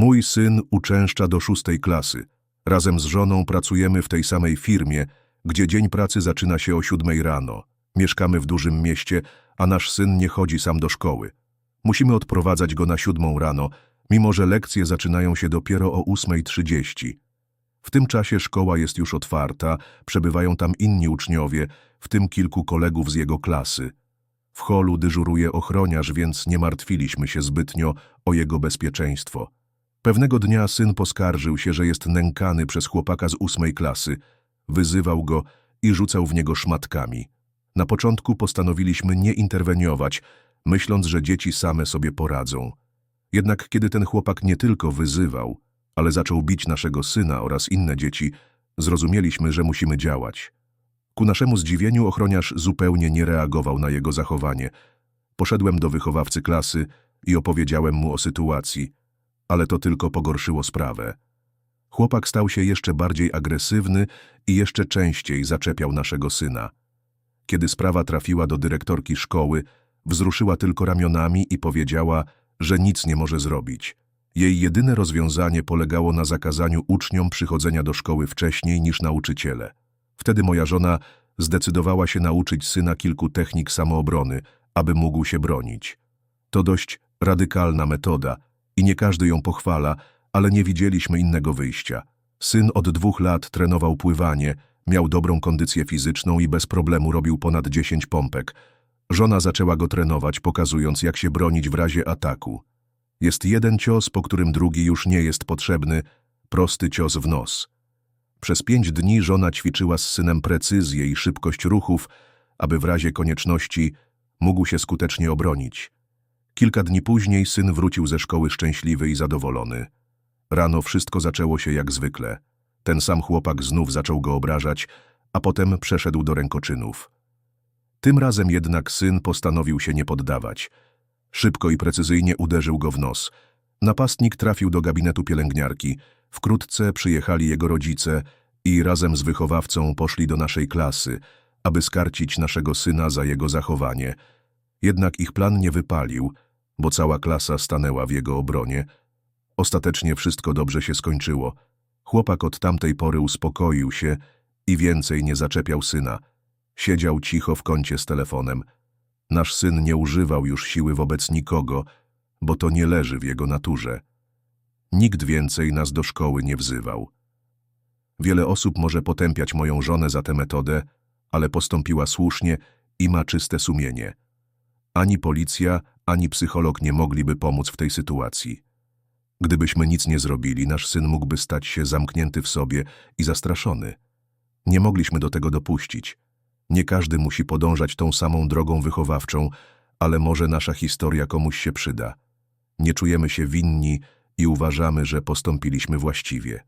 Mój syn uczęszcza do szóstej klasy. Razem z żoną pracujemy w tej samej firmie, gdzie dzień pracy zaczyna się o siódmej rano. Mieszkamy w dużym mieście, a nasz syn nie chodzi sam do szkoły. Musimy odprowadzać go na siódmą rano, mimo że lekcje zaczynają się dopiero o 8.30. W tym czasie szkoła jest już otwarta, przebywają tam inni uczniowie, w tym kilku kolegów z jego klasy. W holu dyżuruje ochroniarz, więc nie martwiliśmy się zbytnio o jego bezpieczeństwo. Pewnego dnia syn poskarżył się, że jest nękany przez chłopaka z ósmej klasy. Wyzywał go i rzucał w niego szmatkami. Na początku postanowiliśmy nie interweniować, myśląc, że dzieci same sobie poradzą. Jednak kiedy ten chłopak nie tylko wyzywał, ale zaczął bić naszego syna oraz inne dzieci, zrozumieliśmy, że musimy działać. Ku naszemu zdziwieniu ochroniarz zupełnie nie reagował na jego zachowanie. Poszedłem do wychowawcy klasy i opowiedziałem mu o sytuacji, ale to tylko pogorszyło sprawę. Chłopak stał się jeszcze bardziej agresywny i jeszcze częściej zaczepiał naszego syna. Kiedy sprawa trafiła do dyrektorki szkoły, wzruszyła tylko ramionami i powiedziała, że nic nie może zrobić. Jej jedyne rozwiązanie polegało na zakazaniu uczniom przychodzenia do szkoły wcześniej niż nauczyciele. Wtedy moja żona zdecydowała się nauczyć syna kilku technik samoobrony, aby mógł się bronić. To dość radykalna metoda i nie każdy ją pochwala, ale nie widzieliśmy innego wyjścia. Syn od dwóch lat trenował pływanie, miał dobrą kondycję fizyczną i bez problemu robił ponad 10 pompek. Żona zaczęła go trenować, pokazując jak się bronić w razie ataku. Jest jeden cios, po którym drugi już nie jest potrzebny, prosty cios w nos. Przez pięć dni żona ćwiczyła z synem precyzję i szybkość ruchów, aby w razie konieczności mógł się skutecznie obronić. Kilka dni później syn wrócił ze szkoły szczęśliwy i zadowolony. Rano wszystko zaczęło się jak zwykle. Ten sam chłopak znów zaczął go obrażać, a potem przeszedł do rękoczynów. Tym razem jednak syn postanowił się nie poddawać. Szybko i precyzyjnie uderzył go w nos. Napastnik trafił do gabinetu pielęgniarki. Wkrótce przyjechali jego rodzice i razem z wychowawcą poszli do naszej klasy, aby skarcić naszego syna za jego zachowanie. Jednak ich plan nie wypalił, bo cała klasa stanęła w jego obronie. Ostatecznie wszystko dobrze się skończyło. Chłopak od tamtej pory uspokoił się i więcej nie zaczepiał syna. Siedział cicho w kącie z telefonem. Nasz syn nie używał już siły wobec nikogo, bo to nie leży w jego naturze. Nikt więcej nas do szkoły nie wzywał. Wiele osób może potępiać moją żonę za tę metodę, ale postąpiła słusznie i ma czyste sumienie. Ani policja, ani psycholog nie mogliby pomóc w tej sytuacji. Gdybyśmy nic nie zrobili, nasz syn mógłby stać się zamknięty w sobie i zastraszony. Nie mogliśmy do tego dopuścić. Nie każdy musi podążać tą samą drogą wychowawczą, ale może nasza historia komuś się przyda. Nie czujemy się winni i uważamy, że postąpiliśmy właściwie.